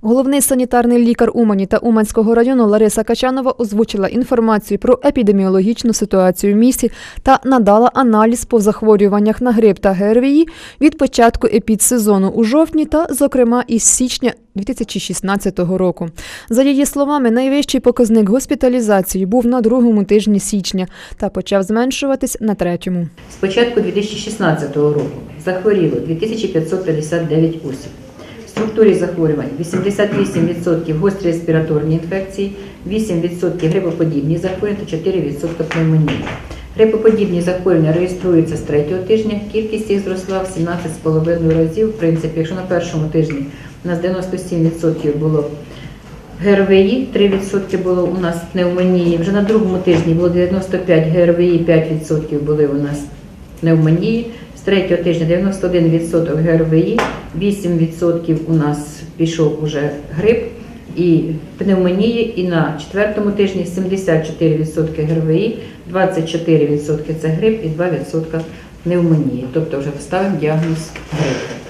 Головний санітарний лікар Умані та Уманського району Лариса Качанова озвучила інформацію про епідеміологічну ситуацію в місті та надала аналіз по захворюваннях на грип та ГРВІ від початку епідсезону у жовтні та, зокрема, із січня 2016 року. За її словами, найвищий показник госпіталізації був на другому тижні січня та почав зменшуватись на третьому. З початку 2016 року захворіло 2559 осіб. Структурі захворювань 88% гострі респіраторні інфекції, 8% грипоподібні захворювання та 4% пневмонії. Грипоподібні захворювання реєструються з третього тижня. Кількість їх зросла в 17,5 разів. В принципі, якщо на першому тижні у нас 97% було ГРВІ, 3% було у нас пневмонії. Вже на другому тижні було 95 ГРВІ, 5% були у нас пневмонії. Третього тижня 91% ГРВІ, 8% у нас пішов уже грип і пневмонії. І на четвертому тижні 74% ГРВІ, 24% це грип і 2% пневмонії. Тобто вже ставимо діагноз грипу.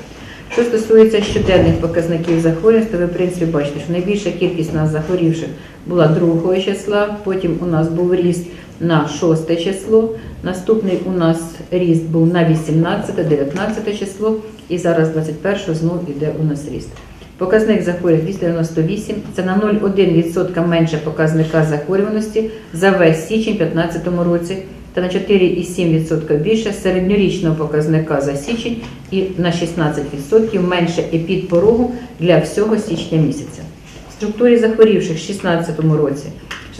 Що стосується щоденних показників захворюваності, то ви в принципі бачите, що найбільша кількість нас захворівших була 2 числа, потім у нас був ріст на 6 число, наступний у нас ріст був на 18, 19 число, і зараз 21 знову йде у нас ріст. Показник захворювань 298, це на 0,1% менше показника захворюваності за весь січень 2015 році та на 4,7% більше середньорічного показника за січень і на 16% менше епідпорогу для всього січня місяця. В структурі захворівших в 2016 році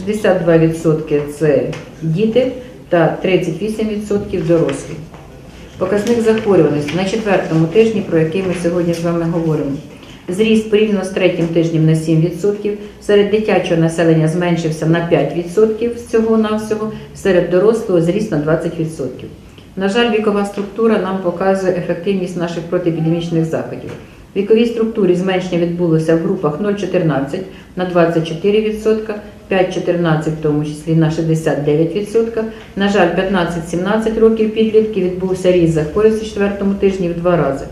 62% це діти та 38% дорослі. Показник захворюваності на четвертому тижні, про який ми сьогодні з вами говоримо. Зріст порівняно з третім тижнем на 7%, серед дитячого населення зменшився на 5% з цього навсього, серед дорослого зріс на 20%. На жаль, вікова структура нам показує ефективність наших протиепідемічних заходів. В віковій структурі зменшення відбулося в групах 0,14 на 24%, 5-14 в тому числі на 69%. На жаль, 15-17 років підлітків відбувся ріст захворюваності в четвертому тижні в два рази.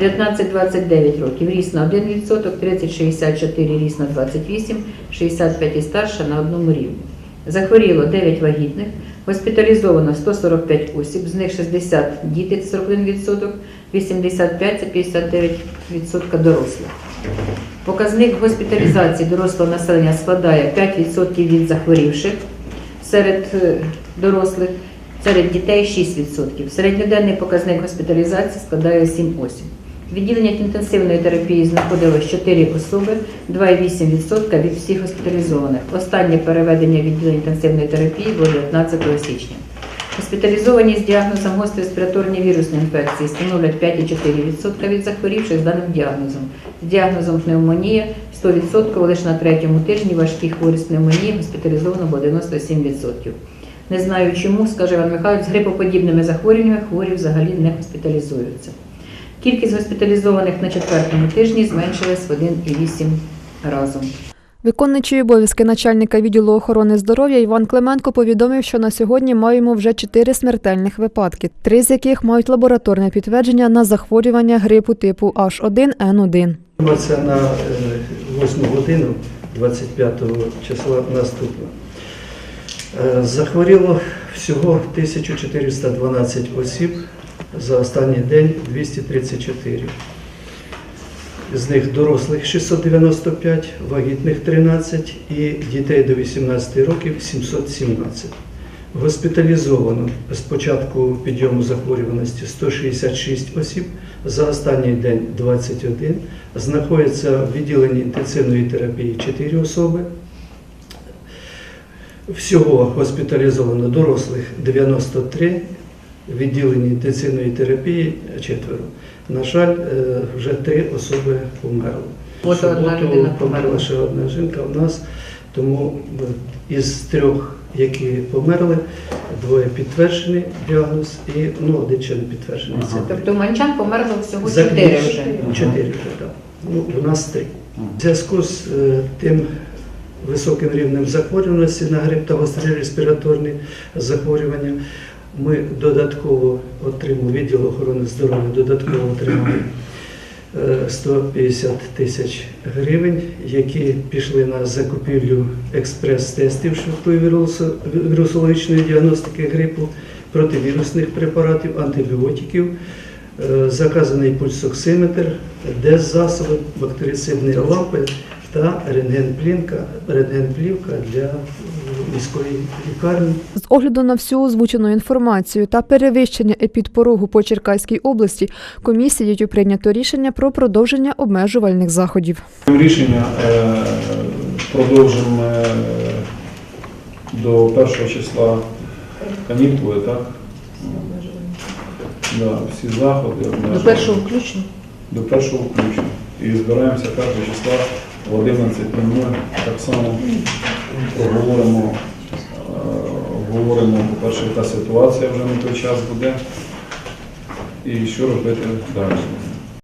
19-29 років ріс на 1%, 30-64 ріс на 28, 65 і старше на одному рівні. Захворіло 9 вагітних, госпіталізовано 145 осіб, з них 60 діти це 41%, 85 це 59% дорослих. Показник госпіталізації дорослого населення складає 5% від захворівших серед е, дорослих, серед дітей 6%. Середньоденний показник госпіталізації складає 7 осіб. В відділеннях інтенсивної терапії знаходилось 4 особи, 2,8% від всіх госпіталізованих. Останнє переведення відділення інтенсивної терапії було 19 січня. Госпіталізовані з діагнозом гострі респіраторні вірусні інфекції становлять 5,4% від захворівших з даним діагнозом. З діагнозом пневмонія 100% лише на третьому тижні важкі хворі з пневмонії госпіталізовано було 97%. Не знаю чому, скаже Іван Михайлович, з грипоподібними захворюваннями хворі взагалі не госпіталізуються. Кількість госпіталізованих на четвертому тижні зменшилась в 1,8 разом. Виконуючий обов'язки начальника відділу охорони здоров'я Іван Клименко повідомив, що на сьогодні маємо вже чотири смертельних випадки, три з яких мають лабораторне підтвердження на захворювання грипу типу H1N1. Це на е, 8 годину 25 числа наступно. Е, Захворіло всього 1412 осіб, за останній день 234. З них дорослих 695, вагітних 13 і дітей до 18 років 717. Госпіталізовано з початку підйому захворюваності 166 осіб, за останній день 21. Знаходяться в відділенні інтенсивної терапії 4 особи. Всього госпіталізовано дорослих 93, в відділенні інтенсивної терапії четверо. На жаль, е, вже три особи померли. От В суботу одна померла. ще одна жінка в нас, тому е, із трьох, які померли, двоє підтверджений діагноз і ну, один ще не підтверджений. Це Тобто манчан померло всього 4 вже. Чотири вже, так. Ну, у нас три. В зв'язку з е, тим високим рівнем захворюваності на грип та гострі респіраторні захворювання, ми додатково отримали, відділ охорони здоров'я додатково отримали е, 150 тисяч гривень, які пішли на закупівлю експрес-тестів швидкої вірусологічної діагностики грипу, противірусних препаратів, антибіотиків, е, заказаний пульсоксиметр, деззасоби, бактерицидні лампи та рентгенплівка, для е, міської лікарні. З огляду на всю озвучену інформацію та перевищення епідпорогу по Черкаській області комісією прийнято рішення про продовження обмежувальних заходів. Рішення е, продовжимо е, до першого числа канікули, так? Да, всі заходи До першого включно. До першого включно. І збираємося першого числа в 11.00. Так само проговоримо, е, обговоримо, по-перше, яка ситуація вже на той час буде. І що робити далі.